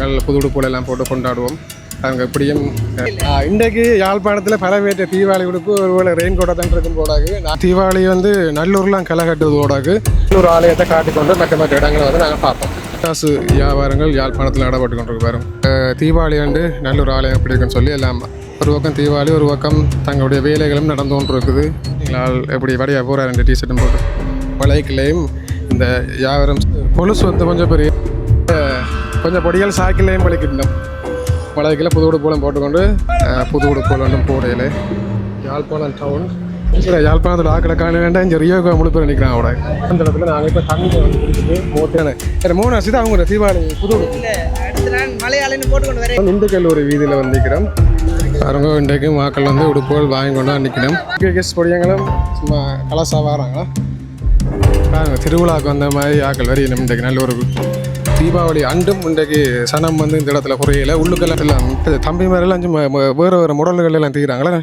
நாங்கள் புது உடுப்புகளெல்லாம் போட்டு கொண்டாடுவோம். நாங்கள் எப்படியும் இன்றைக்கு யாழ்ப்பாணத்தில் பலவேற்ற தீபாவளி உடுப்பு ஒருவேளை ரெயின் கோட்டாக தான் இருக்கும் போடாது நான் தீபாவளி வந்து நல்லூர்லாம் களை கட்டுவது போடாது நல்லூர் ஆலயத்தை காட்டிக்கொண்டு மற்ற மற்ற இடங்களை வந்து நாங்கள் பார்ப்போம். காசு வியாபாரங்கள் யாழ்ப்பாணத்தில் நடைபெற்று கொண்டிருக்கு வரும் தீபாவளி வந்து நல்லூர் ஆலயம் எப்படி இருக்குன்னு சொல்லி எல்லாம் ஒரு பக்கம் தீபாவளி ஒரு பக்கம் தங்களுடைய வேலைகளும் நடந்து கொண்டு இருக்குது எங்களால் எப்படி வடையாக போகிற ரெண்டு டிஷர்ட்டும் போட்டு. மலைக்குள்ளேயும் இந்த வியாபாரம் பொலுசு வந்து கொஞ்சம் பெரிய கொஞ்சம் பொடிகள் சாக்கிலையும் பழிக்கிட்டோம் மலைக்கில் புது உடுப்புகளும் போட்டுக்கொண்டு புது உடுப்புகள் ஒன்றும் போடையில. யாழ்ப்பாணம் டவுன் சரி யாழ்ப்பாணத்தில் ஆக்களை காண வேண்டாம். இங்கே ரியோகா முழு பேர் நிற்கிறான் அவட அந்த இடத்துல நாங்கள் இப்போ தண்ணி வந்து குடிச்சிட்டு மோட்டான சரி மூணு வருஷம் அவங்க தீபாவளி புது உடுப்பு. இல்ல இந்து கல்லூரி வீதியில் வந்து நிற்கிறோம் பாருங்க இன்றைக்கு மக்கள் வந்து உடுப்புகள் வாங்கி கொண்டு நிற்கணும் கேஸ் பொடியங்களும் சும்மா கலசாக வராங்களா? திருவிழாவுக்கு வந்த மாதிரி ஆக்கள் வரி இன்றைக்கு நல்ல ஒரு தீபாவளி அண்டும் இன்றைக்கு சனம் வந்து இந்த இடத்துல குறையில உள்ளுக்கெல்லாம் எல்லாம் தம்பி மாதிரிலாம் வேறு வேறு முடல்கள் எல்லாம் தீராங்களே.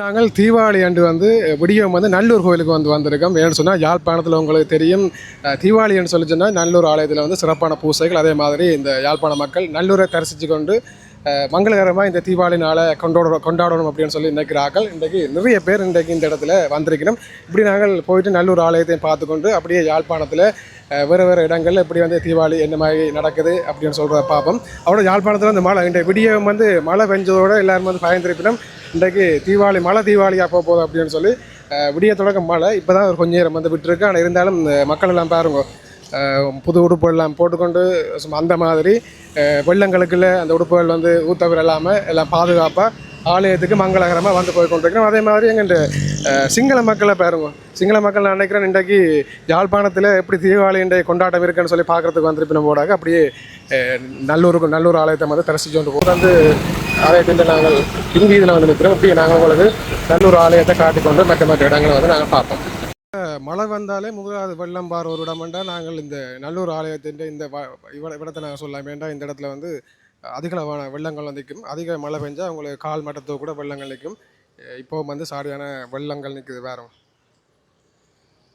நாங்கள் தீபாவளி அன்று வந்து விடியம் வந்து நல்லூர் கோயிலுக்கு வந்து வந்திருக்கோம். ஏன்னு சொன்னால் யாழ்ப்பாணத்தில் உங்களுக்கு தெரியும். தீபாவளி தீபாவளின்னு சொல்லி சொன்னால் நல்லூர் ஆலயத்தில் வந்து சிறப்பான பூசைகள் அதே மாதிரி இந்த யாழ்ப்பாண மக்கள் நல்லூரை தரிசித்து கொண்டு மங்களகரமாக இந்த தீபாவளி நாளை கொண்டாட கொண்டாடணும் அப்படின்னு சொல்லி நினைக்கிறார்கள். இன்றைக்கு நிறைய பேர் இன்றைக்கு இந்த இடத்துல வந்திருக்கணும். இப்படி நாங்கள் போயிட்டு நல்லூர் ஆலயத்தையும் பார்த்துக்கொண்டு அப்படியே யாழ்ப்பாணத்தில் வேறு வேறு இடங்கள்ல இப்படி வந்து தீபாவளி என்ன மாதிரி நடக்குது அப்படின்னு சொல்கிறத பார்ப்போம் அவரோட யாழ்ப்பாணத்தில் வந்து மழை இன்றைய விடியம் வந்து மழை பெஞ்சதோட எல்லாரும் வந்து பயந்திருப்பினும் இன்றைக்கு தீபாவளி மழை தீபாவளியாக போக போகுது அப்படின்னு சொல்லி விடிய தொடக்கம் மழை. இப்போ தான் ஒரு கொஞ்ச நேரம் வந்து விட்டுருக்கு. ஆனால் இருந்தாலும் மக்கள் எல்லாம் பாருங்க புது உடுப்பு எல்லாம் போட்டுக்கொண்டு சும்மா அந்த மாதிரி வெள்ளங்களுக்குள்ள அந்த உடுப்புகள் வந்து ஊத்தவர் இல்லாமல் எல்லாம் பாதுகாப்பாக ஆலயத்துக்கு மங்களகரமாக வந்து போய் கொண்டிருக்கிறோம். அதே மாதிரி எங்கள் சிங்கள மக்களை பாருங்க. சிங்கள மக்கள் நான் நினைக்கிறேன் இன்றைக்கு யாழ்ப்பாணத்தில் எப்படி தீபாவளி கொண்டாட்டம் இருக்குன்னு சொல்லி பார்க்கறதுக்கு வந்திருப்பின. போடாக அப்படியே நல்லூருக்கு நல்லூர் ஆலயத்தை வந்து தரிசிச்சு கொண்டு போகிறோம் வந்து ஆலயத்தின் நாங்கள் பின்வீதியில் வந்து நிற்கிறோம். அப்படியே நாங்கள் உங்களுக்கு நல்லூர் ஆலயத்தை காட்டிக்கொண்டு மற்ற மற்ற இடங்களை வந்து நாங்கள் பார்ப்போம். மழை வந்தாலே முதலாவது வெள்ளம் பார் ஒரு இடமெண்டா நாங்கள் இந்த நல்லூர் ஆலயத்தின் இந்த வ- இவ- இடத்தை நாங்கள் சொல்ல வேண்டாம் இந்த இடத்துல வந்து அதிகளவான வெள்ளங்கள் வந்து நிற்கும். அதிக மழை பெஞ்சால் உங்களுக்கு கால் மட்டத்தோ கூட வெள்ளங்கள் நிற்கும். இப்போவும் வந்து சாரியான வெள்ளங்கள் நிற்குது வேற.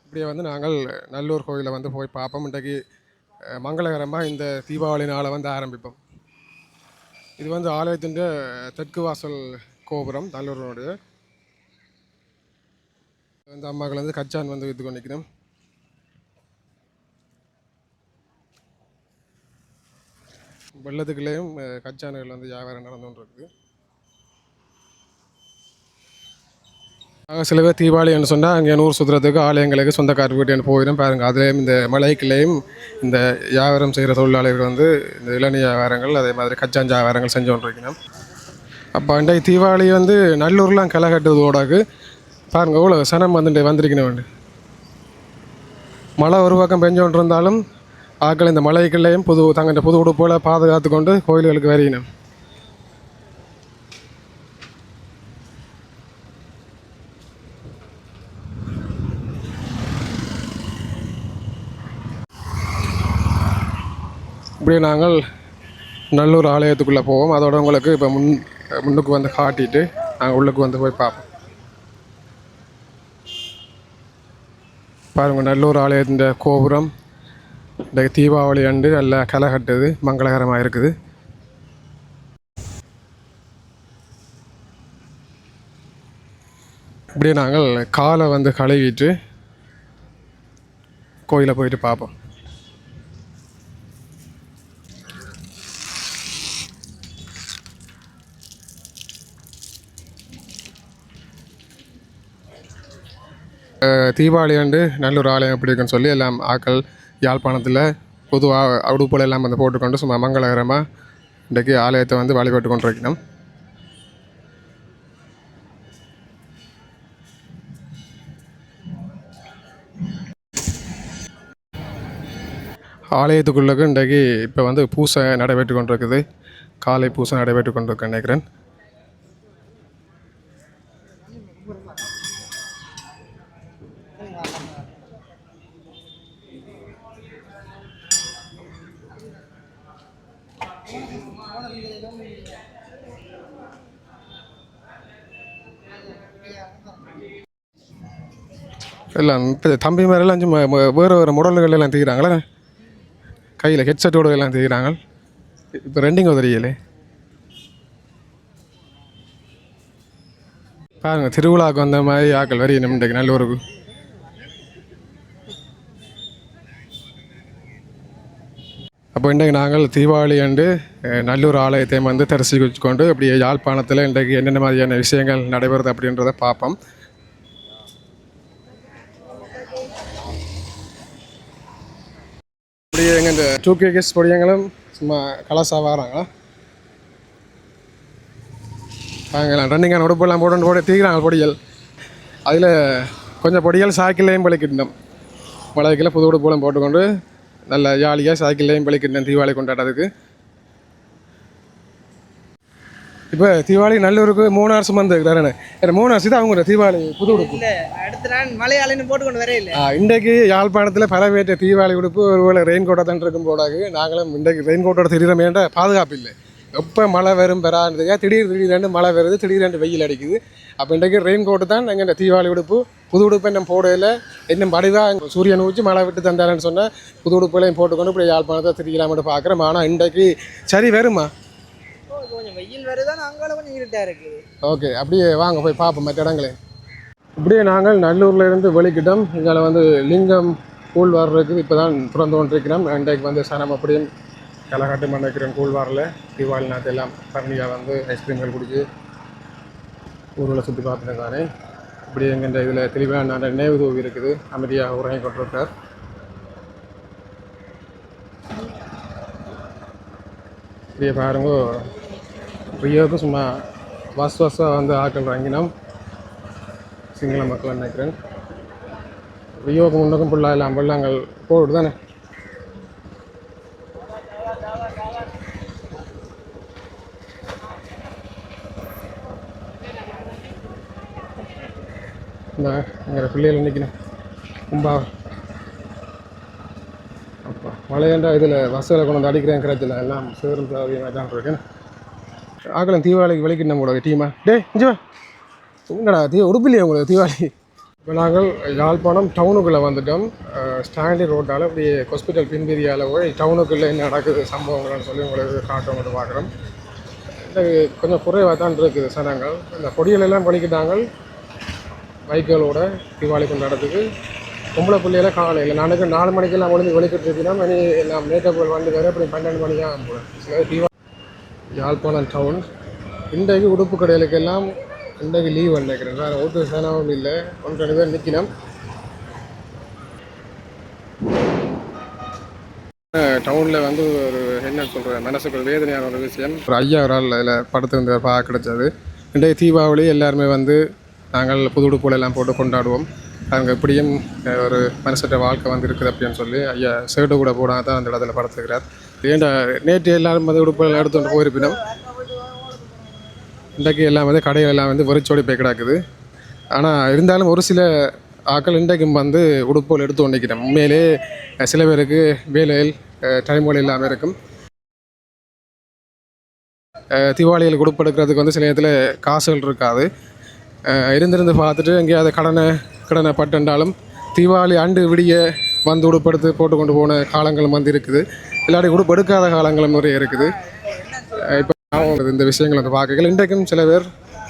இப்படியே வந்து நாங்கள் நல்லூர் கோயிலை வந்து போய் பார்ப்போம். இன்றைக்கு மங்களகரமாக இந்த தீபாவளி நாளை வந்து ஆரம்பிப்போம். இது வந்து ஆலயத்தின் தெற்கு வாசல் கோபுரம் நல்லூரினுடைய. இந்த அம்மாக்கள் வந்து கச்சான் வந்து விற்று கொண்டிருக்கிறோம். வெள்ளத்துக்குள்ளேயும் கச்சான்கள் வந்து வியாபாரம் நடந்து கொண்டிருக்கு நாங்கள் சில பேர் தீபாவளின்னு சொன்னால் அங்கே நூறு சுற்றுறதுக்கு ஆலயங்களுக்கு சொந்தக்கார வீட்டு போயிடும். பாருங்க அதுலேயும் இந்த மலைக்குள்ளேயும் இந்த வியாபாரம் செய்கிற தொழிலாளர்கள் வந்து இந்த இளநீ வியாபாரங்கள் அதே மாதிரி கச்சான் வியாபாரங்கள் செஞ்சு கொண்டிருக்கணும் அப்போ அண்டை தீபாவளி வந்து நல்லூர்லாம் களை கட்டுவதோடாக்கு பாருங்கள் இவ்வளோ சனம் வந்துட்டு வந்திருக்கணும் வேண்டு மழை ஒரு பக்கம் பெஞ்சு கொண்டு இருந்தாலும் ஆக்கள் இந்த மலைக்குள்ளேயும் புது தங்கிட்ட புது உடுப்போல் பாதுகாத்து கொண்டு கோயில்களுக்கு வரையினோம் இப்படி நாங்கள் நல்லூர் ஆலயத்துக்குள்ளே போவோம். அதோட உங்களுக்கு இப்போ முன் முன்னுக்கு வந்து காட்டிட்டு நாங்கள் உள்ளுக்கு வந்து போய் பார்ப்போம். பாருங்க நல்லூர் ஆலயத்தின் கோபுரம். இந்த தீபாவளி அன்று நல்லா களை கட்டுது மங்களகரமாக இருக்குது. இப்படியே நாங்கள் காலை வந்து கழுவிட்டு கோயிலை போயிட்டு பார்ப்போம். தீபாவளி அன்று நல்லூர் ஆலயம் எப்படி இருக்குன்னு சொல்லி எல்லாம் ஆக்கள் யாழ்ப்பாணத்தில் பொதுவாக உடுப்புல எல்லாம் வந்து போட்டுக்கொண்டு சும்மா மங்களகரமாக இன்றைக்கு ஆலயத்தை வந்து வழிபட்டு கொண்டிருக்கணும் ஆலயத்துக்குள்ளக்கு இன்றைக்கு இப்போ வந்து பூசை நடைபெற்று கொண்டிருக்குது. காலை பூசை நடைபெற்று கொண்டிருக்கு நினைக்கிறேன். எல்லாம் இப்போ தம்பி மாதிரிலாம் சும்மா வேறு வேறு முடல்கள் எல்லாம் தீக்கிறாங்களே கையில் ஹெட்செட்டோடு எல்லாம் தீக்கிறாங்க இப்போ ரெண்டிங் உதறியலே பாருங்கள் திருவிழாவுக்கு வந்த மாதிரி ஆக்கள் வரி இன்றைக்கு நல்லூருக்கு அப்போ இன்றைக்கு நாங்கள் தீபாவளி அன்று நல்லூர் ஆலயத்தை வந்து தரிசி வச்சுக்கொண்டு அப்படியே யாழ்ப்பாணத்தில் இன்றைக்கு என்னென்ன மாதிரியான விஷயங்கள் நடைபெறுது அப்படின்றத பார்ப்போம். அப்படியே எங்கள் இந்த டூ கேகேஸ் பொடியங்களும் சும்மா கலாசா வராங்களா? வாங்கலாம் ரன்னிங்கான உடுப்பெல்லாம் போட்டு போட்டு தீக்கிறாங்க பொடிகள். அதில் கொஞ்சம் பொடிகள் சாய்க்கிள்லையும் பழிக்கிட்டோம் மழைக்கில் புது உடுப்பெல்லாம் போட்டுக்கொண்டு நல்ல ஜாலியாக சாய்க்கிள்லையும் பழிக்கிட்டோம் தீபாவளி கொண்டாடுறதுக்கு இப்போ தீபாவளி நல்லூருக்கு மூணார் சுமந்து இருக்கிறாரு மூணார் சீதா அவங்க தீபாவளி புது உடுப்பு. அடுத்த நாள் மலையாளின்னு போட்டுக்கொண்டு வரே இல்ல. ஆ, இன்றைக்கு யாழ்ப்பாணத்தில் பரவேற்ற தீபாவளி உடுப்பு ஒருவேளை ரெயின் கோட்டை தான் இருக்கும் போடாது நாங்களும் இன்றைக்கு ரெயின் கோட்டோட திடீரமேன்ற பாதுகாப்பு இல்லை. எப்போ மழை வரும் பெறான்றதுக்காக திடீர் திடீரெண்டு மழை வருது திடீரெண்டு வெயில் அடிக்குது. அப்போ இன்றைக்கு ரெயின் கோட்டு தான் இந்த தீபாவளி உடுப்பு. புது உடுப்பு இன்னும் போடையில் இன்னும் படிவாக சூரியன் ஊச்சி மழை விட்டு தந்தாரன்னு சொன்னால் புது உடுப்புகளையும் போட்டுக்கொண்டு இப்படி யாழ்ப்பாணத்தை திரிக்கலாம்னு பார்க்குறோம். ஆனால் இன்றைக்கு சரி வருமா? வெயில் வருதான் அங்கால கொஞ்சம் இருட்டாக இருக்கு. ஓகே அப்படியே வாங்க போய் பார்ப்போம் மற்ற இடங்களே. இப்படியே நாங்கள் நல்லூரில் இருந்து வெளிக்கிட்டோம் இங்கே வந்து லிங்கம் கூழ் வர்றதுக்கு இப்போ தான் திறந்து கொண்டிருக்கிறோம். இன்றைக்கு வந்து சனம் அப்படியும் களகாட்டு மண்ணிக்கிறோம் கூழ் வரல தீபாவளி நாத்து எல்லாம் பரணியாக வந்து ஐஸ்கிரீம்கள் குடிச்சு ஊரில் சுற்றி பார்த்துட்டு தானே இப்படி எங்கள் இதில் தெளிவாக நான் நினைவு தூவி இருக்குது. அமைதியாக உறங்கி கொண்டிருக்கார். இப்படியே பாருங்க ரியோவுக்கு சும்மா பஸ் பஸ்ஸாக வந்து ஆட்கள் வாங்கினோம். சிங்கள மக்கள் நினைக்கிறேன். ரியோவுக்கு முன்னுக்கும் ஃபுல்லாக எல்லாம் வெள்ளங்கள் போடு தானே இந்த எங்கள் பிள்ளைகள் நிற்கணும் கும்பா. அப்பா மழையண்டா இதில் வசதியில் கொண்டு வந்து அடிக்கிறேன் கிடைச்சல எல்லாம் சேரும் சாதியமாக தான் இருக்கேன் ஆக்கலாம் தீபாவளிக்கு விலைக்கு நம்ம கூட டீமா? டே இஞ்சுவா. என்னடா தீ உடுப்பில்லையே உங்களுக்கு தீபாவளி இப்போ நாங்கள் யாழ்ப்பாணம் டவுனுக்குள்ளே வந்துட்டோம். ஸ்டாண்டர்ட் ரோட்டால் இப்படி ஹாஸ்பிட்டல் பின்பீதியால் போய் டவுனுக்குள்ளே என்ன நடக்குது சம்பவங்கள்னு சொல்லி உங்களுக்கு காட்டும் மட்டும் பார்க்குறோம். கொஞ்சம் குறைவாக தான் இருக்குது சனங்கள் இந்த பொடிகள் எல்லாம் பண்ணிக்கிட்டாங்க பைக்குகளோட தீபாவளி கொண்டாடுறதுக்கு பொம்பளை பிள்ளையில காலையில் நாளைக்கு நாலு மணிக்கெல்லாம் முடிஞ்சு வெளிக்கிட்டு இருக்கிறோம் மணி எல்லாம் மேக்கப் வந்து வேறு அப்படி பன்னெண்டு மணி தான் போகிறேன் சில தீபாவளி யாழ்ப்பாணம் டவுன் இன்றைக்கு உடுப்பு கடைகளுக்கெல்லாம் இன்றைக்கு லீவ் நினைக்கிறேன் வேறு ஓட்டு சேனாவும் இல்லை. ஒன்று ரெண்டு பேர் நிற்கணும். டவுனில் வந்து ஒரு என்ன சொல்கிற மனசுக்கு ஒரு வேதனையான ஒரு விஷயம். ஒரு ஐயா ஒரு ஆள் அதில் படுத்து வந்து பார்க்க கிடைச்சது. இன்றைக்கு தீபாவளி எல்லாருமே வந்து நாங்கள் புது உடுப்புகள் எல்லாம் போட்டு கொண்டாடுவோம். அவங்க எப்படியும் ஒரு மனசற்ற வாழ்க்கை வந்து இருக்குது அப்படின்னு சொல்லி ஐயா சேடு கூட போடாம தான் அந்த இடத்துல படுத்துக்கிறார் ஏண்டா நேற்று எல்லாரும் வந்து உடுப்புகள் எடுத்துகிட்டு போயிருப்பினோம் இன்றைக்கு எல்லாம் வந்து கடைகள் எல்லாம் வந்து வெறிச்சோடி போய் கிடக்குது. ஆனால் இருந்தாலும் ஒரு சில ஆக்கள் இன்றைக்கும் வந்து உடுப்புகள் எடுத்து கொண்டிருக்கிறேன் உண்மையிலே சில பேருக்கு வேலையில் டைம்கள் இல்லாமல் இருக்கும். அஹ், உடுப்பு எடுக்கிறதுக்கு வந்து சில நேரத்தில் காசுகள் இருக்காது. இருந்திருந்து பார்த்துட்டு எங்கேயாவது கடனை கடனை பட்டுண்டாலும் தீபாவளி ஆண்டு விடிய வந்து உடுப்படுத்து போட்டு கொண்டு போன காலங்களும் வந்து இருக்குது. இல்லாட்டி உடுப்படுக்காத காலங்களும் நிறைய இருக்குது. இப்போ நான் இந்த விஷயங்கள் வந்து பார்க்கல இன்றைக்கும் சில பேர்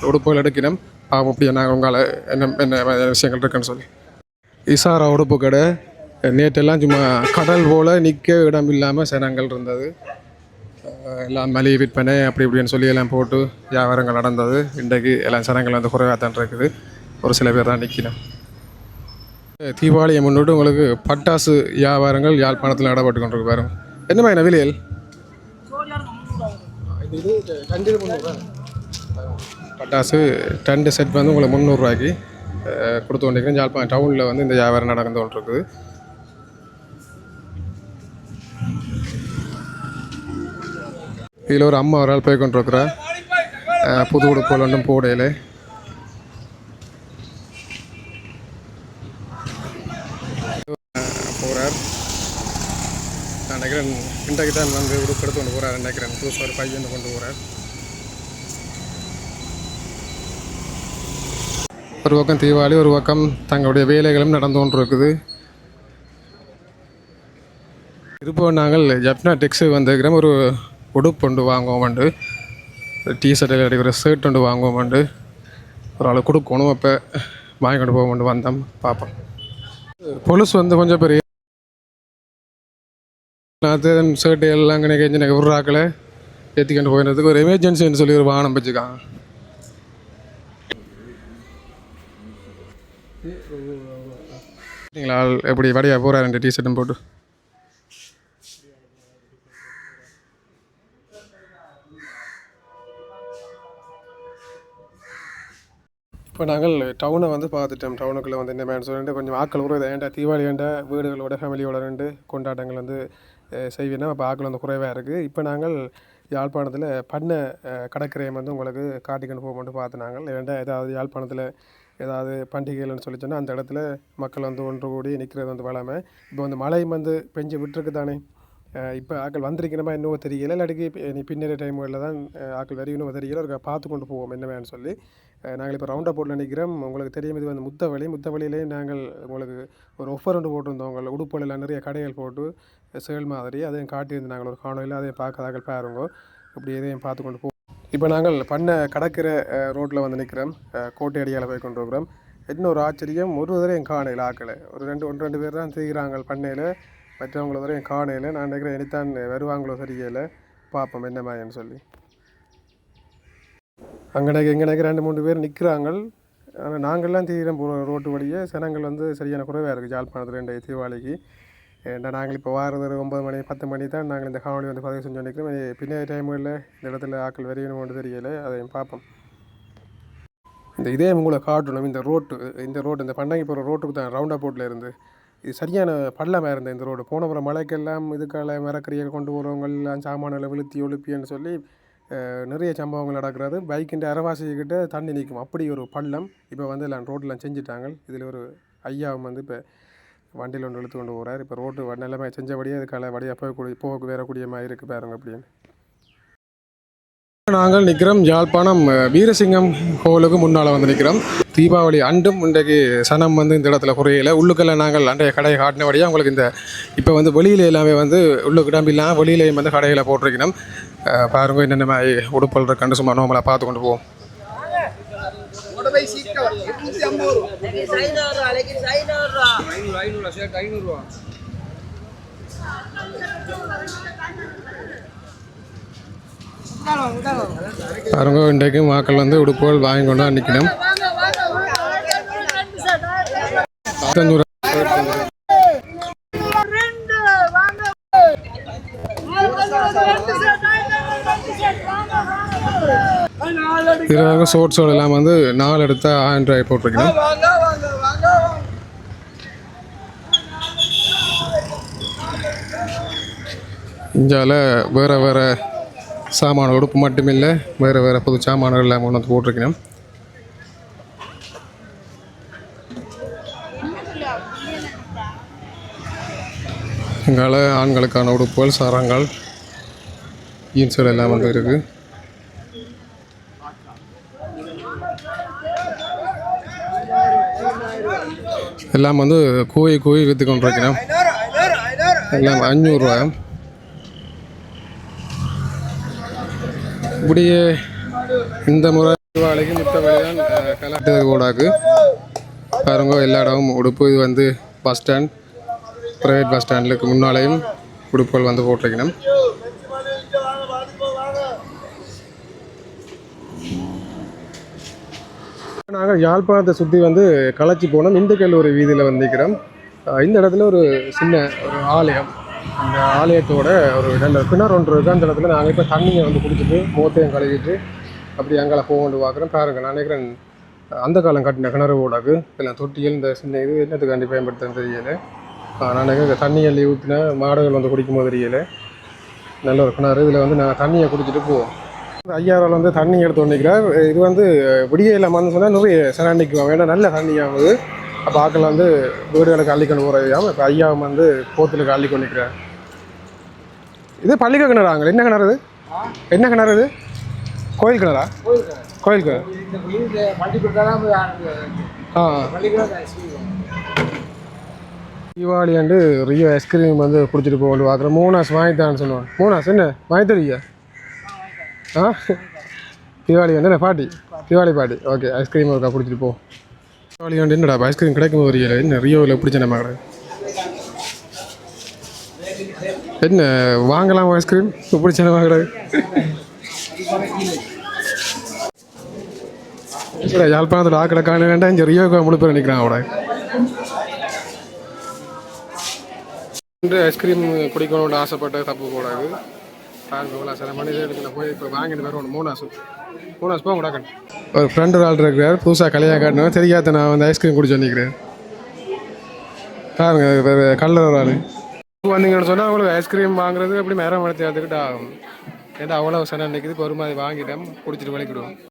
உடுப்புகள் எடுக்கணும் பாவம் அப்படி நாங்கள் உங்களால் என்ன என்ன விஷயங்கள் இருக்குன்னு சொல்லி. இசாரா உடுப்பு கடை நேற்றெல்லாம் சும்மா கடல் போல் நிற்க இடம் இல்லாமல் சனங்கள் இருந்தது. எல்லாம் மலிவு விற்பனை அப்படி இப்படின்னு சொல்லி எல்லாம் போட்டு வியாபாரங்கள் நடந்தது. இன்றைக்கு எல்லாம் சனங்கள் வந்து குறைவாக தான் இருக்குது. ஒரு சில பேர் தான் நிற்கணும் தீபாவளியை முன்னிட்டு உங்களுக்கு பட்டாசு வியாபாரங்கள் யாழ்ப்பாணத்தில் நடப்பட்டு கொண்டிருக்கு பாருங்க. என்ன மாதிரி விலையல் பட்டாசு ரெண்டு செட் வந்து உங்களுக்கு முந்நூறுரூவாய்க்கு கொடுத்து கொண்டிருக்கிறேன். யாழ்ப்பாணம் டவுனில் வந்து இந்த வியாபாரம் நடந்து கொண்டிருக்குது. இதில் ஒரு அம்மா ஒரு ஆள் போய் கொண்டிருக்கிறார். புது உடுப்பு ஒன்றும் போடையில போகிறார் நான் நினைக்கிறேன் இன்றைக்கு தான் வந்து உடுப்பு எடுத்து கொண்டு போகிறார் நினைக்கிறேன். புதுசாக ஒரு பையன் கொண்டு போகிறார் ஒரு பக்கம் தீபாவளி ஒரு பக்கம் தங்களுடைய வேலைகளும் நடந்து கொண்டு இருக்குது இப்போ நாங்கள் ஜப்னா டெக்ஸு வந்திருக்கிறோம். ஒரு உடுப்பு ஒன்று வாங்குவோம்ண்டு டிஷர்ட் இல்லாட்டி அடிக்கிற ஷர்ட் ஒன்று வாங்குவோம்ண்டு ஒரு ஆள் கொடுக்கணும். அப்போ வாங்கி கொண்டு போவோம்ண்டு வந்தோம். பார்ப்போம். பொலுசு வந்து கொஞ்சம் பெரிய நான் ஷர்ட்டு எல்லாம் கணக்கு எனக்கு விட்றாக்களை. ஏற்றிக்கொண்டு போயிடுறதுக்கு ஒரு எமர்ஜென்சின்னு சொல்லி ஒரு வாகனம் வச்சுக்கான். நீங்களா ஆள் எப்படி வடையா போகிறாரு ரெண்டு டிஷர்ட்டும் போட்டு? இப்போ நாங்கள் டவுனை வந்து பார்த்துட்டோம். டவுனுக்குள்ளே வந்து என்ன மேன் சொல்லிட்டு கொஞ்சம் ஆக்கள் உருவது ஏன்டா தீபாவளி ஏன்டா வீடுகளோட ஃபேமிலியோட ரெண்டு கொண்டாட்டங்கள் வந்து அஹ், அப்போ ஆக்கள் வந்து குறைவாக இருக்குது இப்போ நாங்கள் யாழ்ப்பாணத்தில் பண்ண கடற்கரையை வந்து உங்களுக்கு காட்டிக்கொண்டு போக மட்டும் பார்த்து நாங்கள் ஏன்டா ஏதாவது யாழ்ப்பாணத்தில் ஏதாவது பண்டிகைகள்னு சொல்லி சொன்னால் அந்த இடத்துல மக்கள் வந்து ஒன்று கூடி நிற்கிறது வந்து வளமை இப்போ வந்து மழை வந்து பெஞ்சு விட்டுருக்கு தானே. இப்போ ஆக்கள் வந்திருக்கணுமா இன்னும் தெரியல. இல்லாட்டிக்கு நீ இனி பின்னேற தான் ஆக்கள் வரையணும் இன்னும் தெரியல. ஒரு பார்த்து கொண்டு போவோம் என்ன வேணும்னு சொல்லி. நாங்கள் இப்போ ரவுண்டாக போட்டில் நிற்கிறோம் உங்களுக்கு தெரியும் இது வந்து முத்தவழி முத்தவழியிலே நாங்கள் உங்களுக்கு ஒரு ஒஃபர் ஒன்று போட்டிருந்தோம். உங்களை உடுப்புகளில் நிறைய கடைகள் போட்டு சேல் மாதிரி அதையும் காட்டியிருந்து நாங்கள் ஒரு காணொலியில் அதையும் பார்க்காதாக்கள் பாருங்க. இப்படி எதையும் பார்த்து கொண்டு போவோம் இப்போ நாங்கள் பண்ண கடற்கரை ரோட்டில் வந்து நிற்கிறோம் கோட்டை அடியால் போய் கொண்டு இருக்கிறோம் இன்னொரு ஆச்சரியம் ஒரு தடவையும் காணையில் ஆக்களை ஒரு ரெண்டு ஒன்று ரெண்டு பேர் தான் செய்கிறாங்க பண்ணையில். மற்றவங்கள வரையும் காணையில் நான் நினைக்கிறேன் இனித்தான் வருவாங்களோ சரியில்லை. பார்ப்போம் என்ன மாதிரின்னு சொல்லி. அங்கனைக்கு எங்கனைக்கு ரெண்டு மூணு பேர் நிற்கிறாங்க ஆனால் நாங்கள்லாம் தீரம் போகிற ரோட்டு வழியே ஜனங்கள் வந்து சரியான குறைவாக இருக்குது ஜாழ்ப்பாணத்தில் ரெண்டு தீபாவளிக்கு. ஏன்னா நாங்கள் இப்போ வாரது ஒரு ஒம்பது மணி பத்து மணி தான் நாங்கள் இந்த காவலி வந்து பதிவு செஞ்சு நிற்கிறோம் பின்னாடி டைமில் இந்த இடத்துல ஆக்கள் வரையணும்னு தெரியல. அதையும் பார்ப்போம். இந்த இதே உங்களை காட்டணும் இந்த ரோட்டு இந்த ரோடு இந்த பண்டங்கி போகிற ரோட்டுக்கு தான் ரவுண்டா போட்டில் இருந்து. இது சரியான பள்ளமாக இருந்தது இந்த ரோடு. போன முறை மழைக்கெல்லாம் இதுக்கால மரக்கறியை கொண்டு போகிறவங்க எல்லாம் சாமான்களை விழுத்தி ஒழுப்பின்னு சொல்லி நிறைய சம்பவங்கள் நடக்கிறது. பைக்கின்ற அரைவாசிக்கிட்ட தண்ணி நிற்கும். அப்படி ஒரு பள்ளம் இப்போ வந்து எல்லாம் ரோட்டில் செஞ்சுட்டாங்க. இதில் ஒரு ஐயாவும் வந்து இப்போ வண்டியில் ஒன்று இழுத்து கொண்டு போகிறார் இப்போ ரோட்டு நிலைமை செஞ்சபடியே அதுக்கால வழியாக போகக்கூடிய போக வேறக்கூடிய மாதிரி இருக்குது பாருங்க அப்படின்னு. நாங்கள் நிற்கிறோம் யாழ்ப்பாணம் வீரசிங்கம் கோவிலுக்கு முன்னால் வந்து நிற்கிறோம். தீபாவளி அண்டும் இன்றைக்கு சனம் வந்து இந்த இடத்துல குறையல. உள்ளுக்கெல்லாம் நாங்கள் அன்றைய கடையை காட்டினபடியாக உங்களுக்கு இந்த இப்போ வந்து வெளியில் எல்லாமே வந்து உள்ளுக்கு இடம்பில்லாம் வெளியிலையும் வந்து கடைகளை போட்டிருக்கணும் பாருங்க என்னென்ன மாதிரி உடுப்பல் இருக்குன்னு சும்மா நோமலாக பார்த்து கொண்டு போவோம். பாருங்க இன்றைக்கு மக்கள் வந்து உடுப்புகள் வாங்கி கொண்டு நிற்கணும் பத்தஞ்சூறு இருபது எல்லாம் வந்து நாலு எடுத்த ஆயிரம் ரூபாய் போட்டிருக்கணும் இந்தியாவில் வேறு வேறு சாமான உடுப்பு மட்டுமில்லை வேறு வேறு புது சாமான்கள் எல்லாம் கொண்டு வந்து போட்டிருக்கணும் இங்கால ஆண்களுக்கான உடுப்புகள் சரங்கள் ஜீன்ஸ்கள் எல்லாம் வந்து இருக்குது எல்லாம் வந்து கூவி கூவி விற்று கொண்டிருக்கிறோம் எல்லாம் அஞ்சூறுரூவா இப்படியே இந்த முறை தீபாவளிக்கு மித்தபடி கலாட்டு கூடாக்கு பாருங்க எல்லா இடமும் உடுப்பு. இது வந்து பஸ் ஸ்டாண்ட் ப்ரைவேட் பஸ் ஸ்டாண்டுக்கு முன்னாலேயும் உடுப்புகள் வந்து போட்டிருக்கணும். நாங்கள் யாழ்ப்பாணத்தை சுற்றி வந்து களைச்சி போனோம் இந்துக்கல் ஒரு வீதியில் வந்து நிற்கிறோம் இந்த இடத்துல ஒரு சின்ன ஒரு ஆலயம். அந்த ஆலயத்தோட ஒரு நல்ல கிணறு ஒன்று இருக்குது அந்த இடத்துல நாங்கள் இப்போ தண்ணியை வந்து குடிச்சிட்டு மோத்தையும் கழுவிட்டு அப்படி அங்கே போகொண்டு பார்க்குறோம். பாருங்க நான் நினைக்கிறேன் அந்த காலம் கட்டின கிணறு ஓடாக்கு எல்லாம் தொட்டியில் இந்த சின்ன இது என்னத்துக்காண்டி பயன்படுத்துன்னு தெரியல. நான் நினைக்கிறேன் தண்ணியை ஊற்றின மாடுகள் வந்து குடிக்கும் போது தெரியல. நல்ல ஒரு கிணறு. இதில் வந்து நாங்கள் தண்ணியை குடிச்சிட்டு போவோம். ஐயாவில் வந்து தண்ணி எடுத்து வந்துக்கிறார் இது வந்து விடிய இல்லாமல் சொன்னால் நிறைய சனாண்டிக்குவாங்க ஏன்னா நல்ல தண்ணியாகுது அப்போ ஆக்கள் வந்து வீடுகளுக்கு அள்ளிக்கொண்டு போகிறதாம் இப்போ ஐயாவும் வந்து போத்துலுக்கு அள்ளி கொண்டிருக்கிறார். இது பள்ளிக்க கிணறாங்க என்ன கிணறு இது? என்ன கிணறு இது? கோயில் கிணறா? கோயில் கிணறு. ஆ. Deepavali and Rio ice cream வந்து குடிச்சிட்டு போகணும் பார்க்குறேன் மூணாஸ் வாங்கித்தான்னு சொல்லுவாங்க. மூணாஸ் என்ன? வாங்கி தருவியா ஆ? தீபாவளி வந்து என்ன பாட்டி? தீபாவளி பாட்டி. ஓகே ஐஸ்கிரீம் ஒருக்கா குடிச்சிட்டு போ. தீபாவளி வந்து என்னடா ஐஸ்கிரீம் கிடைக்கும் ஒரு இல்லை பிடிச்ச நம்ம கடை. என்ன வாங்கலாம் ஐஸ்கிரீம் பிடிச்ச நம்ம இல்லை யாழ்ப்பாணத்தில் ஆக்களை காண வேண்டாம் இங்கே ரியோ முழு பேர் நிற்கிறான் அவட. ஐஸ்கிரீம் குடிக்கணும்னு ஆசைப்பட்ட தப்பு கூடாது பாருங்க சில மனிதர்களுக்கு போய் இப்போ வாங்கிட்டு வரணும் ஆசை மூணாசு போக கூடாது ஒரு ஃப்ரெண்டு ஒரு ஆள் இருக்கிறார். புதுசாக கல்யாணம் காட்டணும். தெரியாத நான் வந்து ஐஸ்கிரீம் குடிச்சு வந்துக்கிறேன் பாருங்க வேறு கல்லர் ஒரு ஆள். வந்தீங்கன்னு சொன்னால் உங்களுக்கு ஐஸ்கிரீம் வாங்குறது எப்படி நேரம் வளர்த்தி அதுக்கிட்ட ஆகும்? ஏன்னா அவ்வளோ சனம் நிற்கிது இப்போ ஒரு மாதிரி வாங்கிட்டேன் குடிச்சிட்டு வலிக்கிடுவோம்